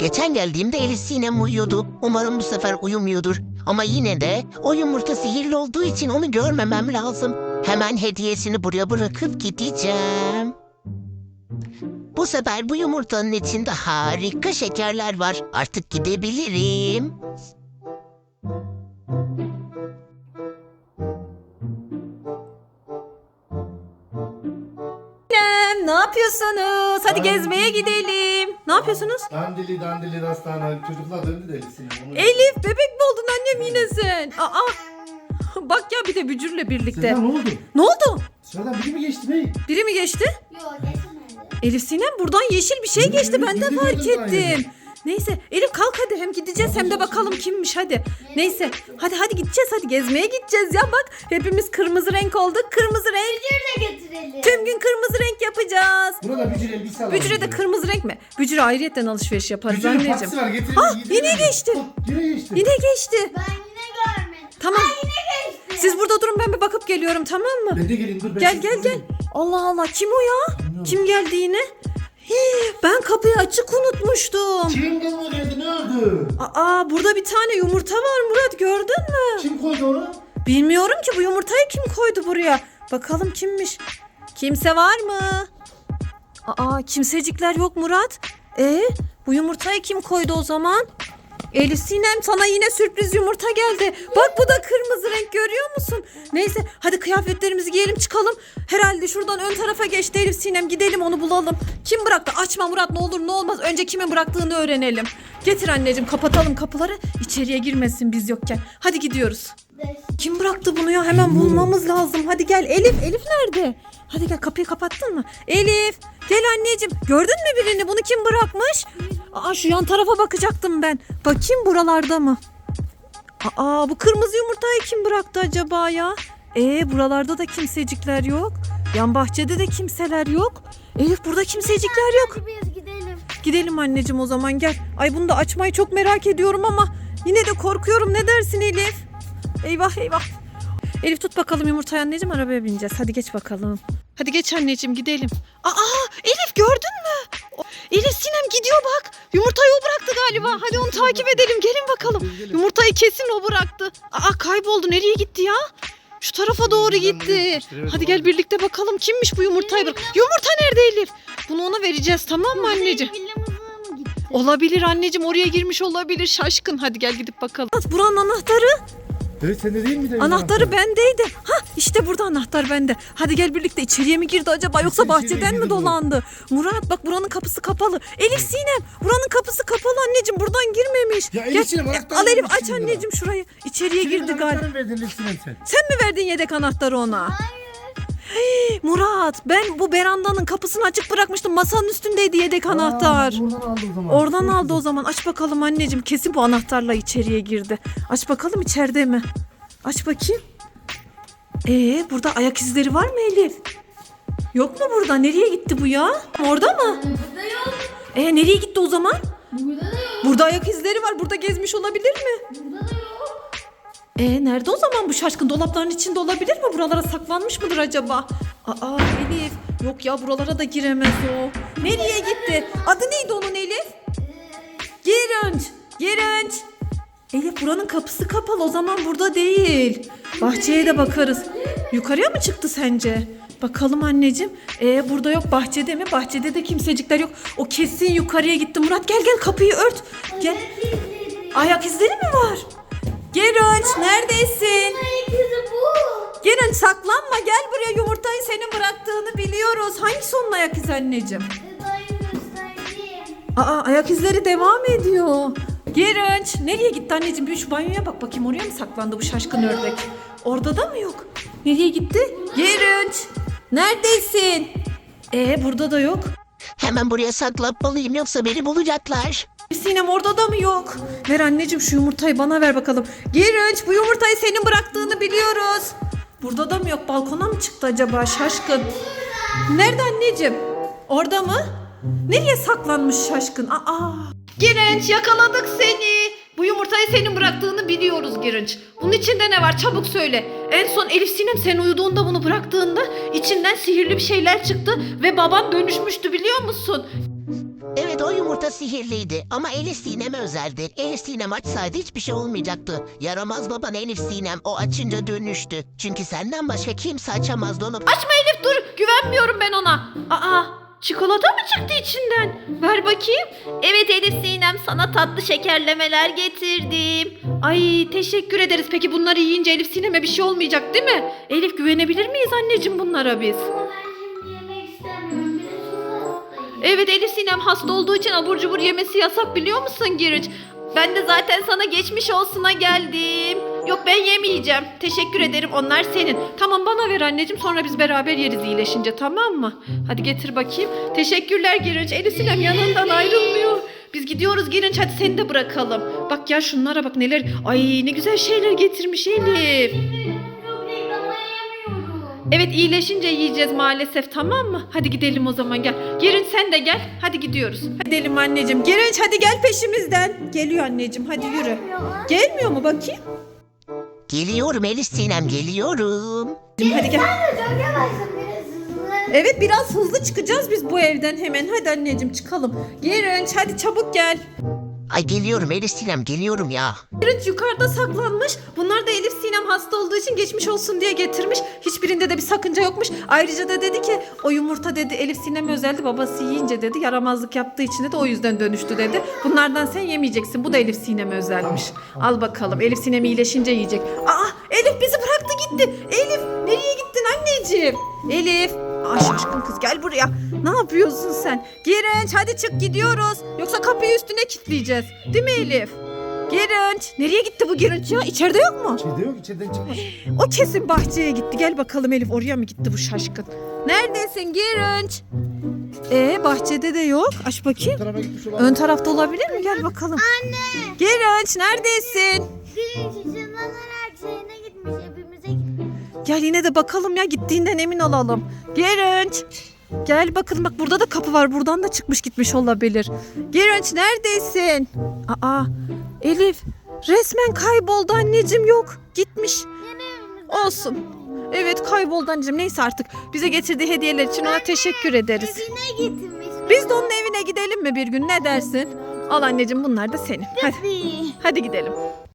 Geçen geldiğimde Elif Sinem uyuyordu. Umarım bu sefer uyumuyordur. Ama yine de o yumurta sihirli olduğu için onu görmemem lazım. Hemen hediyesini buraya bırakıp gideceğim. Bu sefer bu yumurtanın içinde harika şekerler var. Artık gidebilirim. Ne yapıyorsunuz? Hadi gezmeye gidelim. Ne yapıyorsunuz? Dandili dandili dastana çocuklar döndü de Elif'sine. Onu... Elif bebek mi oldun annem yine sen? Aa. Bak ya bir de bücürle birlikte. Seda ne oldu? Ne oldu? Sıradan biri mi geçti bey? Biri mi geçti? Yok geçmedi. Elif Sinem buradan yeşil bir şey geçti ben de fark ettim. Neyse Elif kalk hadi hem gideceğiz hem de bakalım kimmiş hadi. Neyse hadi hadi gideceğiz hadi gezmeye gideceğiz ya bak hepimiz kırmızı renk olduk kırmızı renk. Bir de getirelim. Tüm gün kırmızı renk yapacağız. Burada bücür elbise alalım. Bücüre de kırmızı renk mi? Bücüre ayrıyetten alışveriş yaparız Bücürün anneciğim. var getirelim. Ah, yine geçti. Yine geçti. Yine geçti. Ben yine görmedim. Tamam. Yine geçti. Siz burada durun ben bir bakıp geliyorum tamam mı? Ben de geleyim dur. ben Gel gel gel. Allah Allah kim o ya? Bilmiyorum. Kim geldi yine? Hii, ben kapıyı açık unutmuştum. Kim oraya ne oldu? Aa burada bir tane yumurta var Murat gördün mü? Kim koydu onu? Bilmiyorum ki bu yumurtayı kim koydu buraya. Bakalım kimmiş? Kimse var mı? Aa kimsecikler yok Murat. E bu yumurtayı kim koydu o zaman? Elif Sinem sana yine sürpriz yumurta geldi. Bak bu da kırmızı renk görüyor musun? Neyse hadi kıyafetlerimizi giyelim çıkalım. Herhalde şuradan ön tarafa geçti Elif Sinem gidelim onu bulalım. Kim bıraktı? Açma Murat ne olur ne olmaz. Önce kimin bıraktığını öğrenelim. Getir anneciğim kapatalım kapıları. İçeriye girmesin biz yokken. Hadi gidiyoruz. Kim bıraktı bunu ya? Hemen bulmamız lazım. Hadi gel. Elif, Elif nerede? Hadi gel kapıyı kapattın mı? Elif, gel anneciğim. Gördün mü birini? Bunu kim bırakmış? Aa şu yan tarafa bakacaktım ben. Bakayım buralarda mı? Aa bu kırmızı yumurtayı kim bıraktı acaba ya? Ee buralarda da kimsecikler yok. Yan bahçede de kimseler yok. Elif burada kimsecikler yok. Hadi biz gidelim. Gidelim anneciğim o zaman gel. Ay bunu da açmayı çok merak ediyorum ama yine de korkuyorum. Ne dersin Elif? Eyvah eyvah. Elif tut bakalım yumurtayı anneciğim arabaya bineceğiz. Hadi geç bakalım. Hadi geç anneciğim gidelim. Aa Elif gördün mü? Elif Sinem gidiyor bak. Yumurtayı o bıraktı galiba. Hadi onu takip edelim. Gelin bakalım. Yumurtayı kesin o bıraktı. Aa kayboldu. Nereye gitti ya? Şu tarafa doğru gitti. Hadi gel birlikte bakalım kimmiş bu yumurtayı bırak. Yumurta nerede Elif? Bunu ona vereceğiz tamam mı anneciğim? Villamıza mı gitti? Olabilir anneciğim oraya girmiş olabilir şaşkın. Hadi gel gidip bakalım. Buranın anahtarı. Evet sende değil mi de? Anahtarı bendeydi. Ha işte burada anahtar bende. Hadi gel birlikte içeriye mi girdi acaba yoksa içeriye bahçeden mi girdi bu. dolandı? Murat bak buranın kapısı kapalı. Elif Sinem buranın kapısı kapalı anneciğim buradan girmemiş. Ya Elif Gel, Sinem, anahtarı al Elif vermiş aç şimdi anneciğim şurayı. İçeriye girdi galiba. verdin Elif'sine sen. Sen mi verdin yedek anahtarı ona? Hey, Murat ben bu berandanın kapısını açık bırakmıştım. Masanın üstündeydi yedek anahtar. Oradan aldı o zaman. Oradan aldı o zaman. Aç bakalım anneciğim. Kesin bu anahtarla içeriye girdi. Aç bakalım içeride mi? Aç bakayım. Ee, burada ayak izleri var mı Elif? Yok mu burada? Nereye gitti bu ya? Orada mı? Burada yok. Ee, nereye gitti o zaman? Burada da yok. Burada ayak izleri var. Burada gezmiş olabilir mi? Ee, nerede o zaman bu şaşkın? Dolapların içinde olabilir mi? Buralara saklanmış mıdır acaba? Aa Elif. Yok ya buralara da giremez o. Nereye gitti? Adı neydi onun Elif? Girinç. Girinç. Elif buranın kapısı kapalı o zaman burada değil. Bahçeye de bakarız. Yukarıya mı çıktı sence? Bakalım anneciğim. Ee burada yok bahçede mi? Bahçede de kimsecikler yok. O kesin yukarıya gitti. Murat gel gel kapıyı ört. Gel. Ayak izleri mi var? Geronç neredesin? Ay kızı bu. Geronç saklanma gel buraya yumurtayı senin bıraktığını biliyoruz. Hangisi onun ayak izi anneciğim? Aa ayak izleri devam ediyor. Geronç nereye gitti anneciğim? Bir şu banyoya bak bakayım oraya mı saklandı bu şaşkın ördek? Orada da mı yok? Nereye gitti? Geronç neredesin? Ee burada da yok. Hemen buraya saklanmalıyım yoksa beni bulacaklar. Sinem orada da mı yok? Ver anneciğim şu yumurtayı bana ver bakalım. Geronç bu yumurtayı senin bıraktığını biliyoruz. Burada da mı yok? Balkona mı çıktı acaba şaşkın? Nerede anneciğim? Orada mı? Nereye saklanmış şaşkın? Aa! Gerenç yakaladık seni. Bu yumurtayı senin bıraktığını biliyoruz Girinç. Bunun içinde ne var çabuk söyle. En son Elif Sinem sen uyuduğunda bunu bıraktığında içinden sihirli bir şeyler çıktı ve baban dönüşmüştü biliyor musun? Evet o yumurta sihirliydi ama Elif Sinem özeldir. Elif Sinem açsaydı hiçbir şey olmayacaktı. Yaramaz baban Elif Sinem o açınca dönüştü. Çünkü senden başka kimse açamazdı onu. Açma Elif dur güvenmiyorum ben ona. Aa çikolata mı çıktı içinden? Ver bakayım. Evet Elif Sinem sana tatlı şekerlemeler getirdim. Ay teşekkür ederiz. Peki bunları yiyince Elif Sinem'e bir şey olmayacak değil mi? Elif güvenebilir miyiz anneciğim bunlara biz? Evet Elif Sinem hasta olduğu için abur cubur yemesi yasak biliyor musun Giriç? Ben de zaten sana geçmiş olsuna geldim. Yok ben yemeyeceğim. Teşekkür ederim onlar senin. Tamam bana ver anneciğim sonra biz beraber yeriz iyileşince tamam mı? Hadi getir bakayım. Teşekkürler Girinç. Elif Sinem yanından ayrılmıyor. Biz gidiyoruz Girinç hadi seni de bırakalım. Bak ya şunlara bak neler. Ay ne güzel şeyler getirmiş Elif. Evet iyileşince yiyeceğiz maalesef tamam mı? Hadi gidelim o zaman gel. Girinç sen de gel. Hadi gidiyoruz. Hadi gidelim anneciğim. Girinç hadi gel peşimizden. Geliyor anneciğim hadi yürü. Gelmiyor mu bakayım? Geliyorum Elif Sinem geliyorum. Hadi gel. Çok yavaşsın biraz hızlı. Evet biraz hızlı çıkacağız biz bu evden hemen. Hadi anneciğim çıkalım. Girinç hadi çabuk gel. Ay geliyorum Elif Sinem geliyorum ya. Girinç yukarıda saklanmış. Bunlar da Elif Sinem hasta olduğu için geçmiş olsun diye getirmiş. Hiçbirinde de bir sakınca yokmuş. Ayrıca da dedi ki o yumurta dedi Elif Sinem özeldi. Babası yiyince dedi yaramazlık yaptığı için dedi o yüzden dönüştü dedi. Bunlardan sen yemeyeceksin. Bu da Elif Sinem özelmiş. Al bakalım Elif Sinem iyileşince yiyecek. Aa Elif bizi bıraktı gitti. Elif nereye gittin anneciğim? Elif. Aa şaşkın kız gel buraya. Ne yapıyorsun sen? Girinç hadi çık gidiyoruz. Yoksa kapıyı üstüne kilitleyeceğiz. Değil mi Elif? Girinç. Nereye gitti bu Girinç ya? İçeride yok mu? İçeride yok içeriden çıkmış. O kesin bahçeye gitti. Gel bakalım Elif oraya mı gitti bu şaşkın? Neredesin Girinç? Ee bahçede de yok. Aç bakayım. tarafa gitmiş olan. Ön tarafta olabilir mi? Gel bakalım. Anne. Girinç neredesin? Birinci ışınlanarak Gel yine de bakalım ya gittiğinden emin olalım. Girinç. Gel bakalım bak burada da kapı var. Buradan da çıkmış gitmiş olabilir. Girinç neredesin? Aa Elif resmen kayboldu anneciğim yok. Gitmiş. Olsun. Evet kayboldu anneciğim. Neyse artık bize getirdiği hediyeler için ona teşekkür ederiz. Evine gitmiş. Biz de onun evine gidelim mi bir gün ne dersin? Al anneciğim bunlar da senin. Hadi, hadi gidelim.